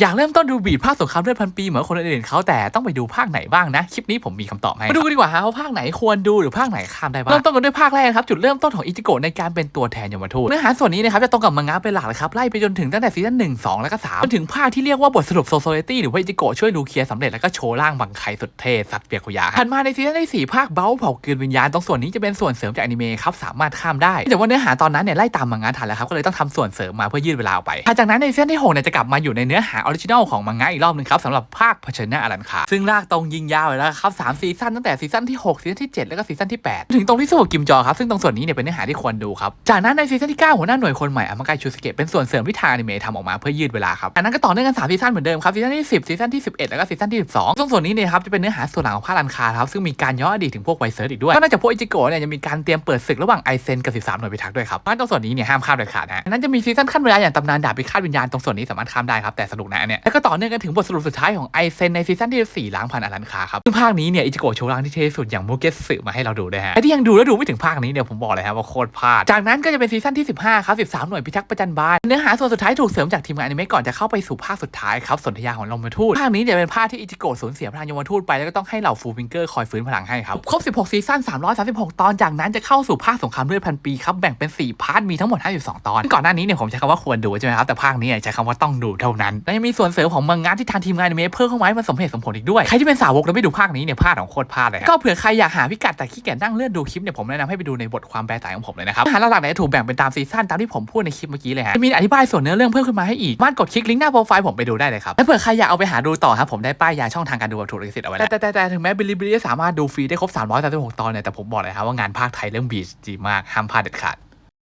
อยากเริ่มต้นดูบีดภาคสงครามเลือดพันปีเหมือนคนอื่นๆเขาแต่ต้องไปดูภาคไหนบ้างนะ คลิปนี้ผมมีคำตอบให้ มาดูกันดีกว่าฮะว่าภาคไหนควรดูหรือภาคไหนข้ามได้บ้าง เริ่มต้นกันด้วยภาคแรกนะครับ จุดเริ่มต้นของอิจิโกะในการเป็นตัวแทนยมทูตเนื้อหาส่วนนี้นะครับจะตรงกับมังงะเป็นหลักเลยครับไล่ไปจนถึงตั้งแต่ซีซั่นหนึ่งสองแล้วก็สามจนถึงภาคที่เรียกว่าบทสรุปโซโซเลตี้หรือว่าอิจิโกะช่วยลูเคียสำเร็จแล้วก็โชว์ร่างบังไคสุดเท่สัตว์เปียกขยะถัดมาในซีซั่นที่สี่ภาคเบ้าเผาเกินวิญญาณตรงส่วนนี้จะเป็นส่วนเสริมจากอนิเมะครับสามารถข้ามได้ แต่ว่าเนื้อหาตอนนั้นเนี่ยไล่ตามมังงะทันแล้วครับก็เลยต้องทำส่วนเสริมมาเพื่อยืดเวลาออกไปถัดจากนั้นในซีซั่นที่หกเนี่ยจะกลับมาอยู่ในเนื้อหาออริจินอลของมังงะอีกรอบหนึ่งครับสำหรับภาคเผชิญหน้าอลันคาซึ่งลากตรงยิงยาวเลยแล้วครับสามซีซั่นตั้งแต่ซีซั่นที่หกซีซั่นที่เจ็ดแล้วก็ซีซั่นที่แปดถึงตรงที่สู้กับกิมจอครับซึ่งตรงส่วนนี้เนี่ยเป็นเนื้อหาที่ควรดูครับจากนั้นในซีซั่นที่เก้าหัวหน้าหน่วยคนใหม่อามากายชูสเกะเป็นส่วนเสริมที่ทางอนิเมะทำออกมาเพื่อยืดเวลาครับจากนั้นก็ต่อเนื่องกันสามซีซั่นเหมือนเดิมครับซีซั่นที่สิบซีซั่นที่สิบเอ็ดแล้วก็ซีซั่นที่สิบสองตรงส่วนนี้เนี่ยครับจะเป็นเนื้อหาส่วนหลังของภาคลันคาครับซึ่งมีการย้อนอดีตถึงพวกไวเซิร์ชอีกด้วยนอกจากพวกอิจิโกะเนี่ยจะมีการเตรียมเปิดศึกระหว่างไอเซนกับ13หน่วยพิทักษ์ด้วยครับงั้นตรงส่วนนี้เนี่ยห้ามข้ามเด็ดขาดนะนั้นจะมีซีซั่นขั้นเวลาอย่างตำนานดาบพิฆาตวิญญาณตรงส่วนนี้สามารถข้ามได้ครับแต่สนุกนะเนี่ยแล้วก็ต่อเนื่องกันถึงบทสรุปสุดท้ายของไอเซนในซีซั่นที่4ล้างพันอลันคาครับซึ่งภาคนี้เนี่ยอิจิโกะโชว์ร่างที่เท่สุดอย่างโมเกสสึมาให้เราดูด้วยฮะไอที่ยังดูแล้วดูไม่ถึงภาคนี้เนี่ยผมบอกเลยครับว่าโคตรพลาดจากนั้นก็จะเป็นซีซั่นที่ 15ครับ13 หน่วยพิทักษ์ประจันบานเนื้อหาส่วนสุดท้ายถูกเสริมจากทีมงานอนิเมะก่อนจะเข้าไปสู่ภาคสุดท้ายครับสนธยาของยมทูตภาคนี้เนี่ยเป็นภาคที่อิจิโกะสูญเสียพลังยมทูตไปแล้วก็ต้องให้เหล่าฟูลฟิงเกอร์คอยฟื้นพลังให้ครับครบ 16 ซีซั่น 336 ตอนจากนั้นจะเข้าสู่ภาคสงครามเลือดพันปีครับแบ่งเป็น 4 พาร์ทมีทั้งหมด 52 ตอน ก่อนหน้านี้เนี่ยผมใช้คำว่าควรดูใช่ไหมครับแต่ภาคนี้ใช้คำว่าต้องดูเท่านั้นและยังมีส่วนเสริมของมังงะที่ทางทีมงานอนิเมะเพิ่มเข้ามาให้มันสมเหตุสมผลอีกด้วย ใครที่เป็นสาวกแล้วไม่ดูภาคนี้เนี่ยพลาดของโคตรพลาดเลยครับก็เผื่อใครอยากหาพิกัดแต่ขี้เกียจนั่งเลื่อนดูคลิปเนี่ยผมแนะนำให้ไปดูในบทความแปลไตของผมเลยนะครับอาหารหลักๆเนี่ยถูกแบ่งเป็นตามซีซั่นตามที่ผมพูดในคลิปเมื่อกี้เลยฮะจะมีอธิบายส่วนเนื้อเรื่องเพิ่มขึ้นมาให้อีกสามารถกดคลิกลิงก์หน้าโปรไฟล์ผมไปดูได้เลยครับและเผื่อใครอยากเอาไปหาดูต่อครับผมได้ป้ายยาช่องทางการดูแบบถูกลิขสิทธิ์เอาไว้แล้วแต่แต่แต่ถึงแม้บิลิบิลิสามารถดูฟรีได้ครบ336ตอนเนี่ยแต่ผมบอกเลยครับว่างานภาคไทยเรื่องบีชดีมากห้ามพลาดเด็ดขาด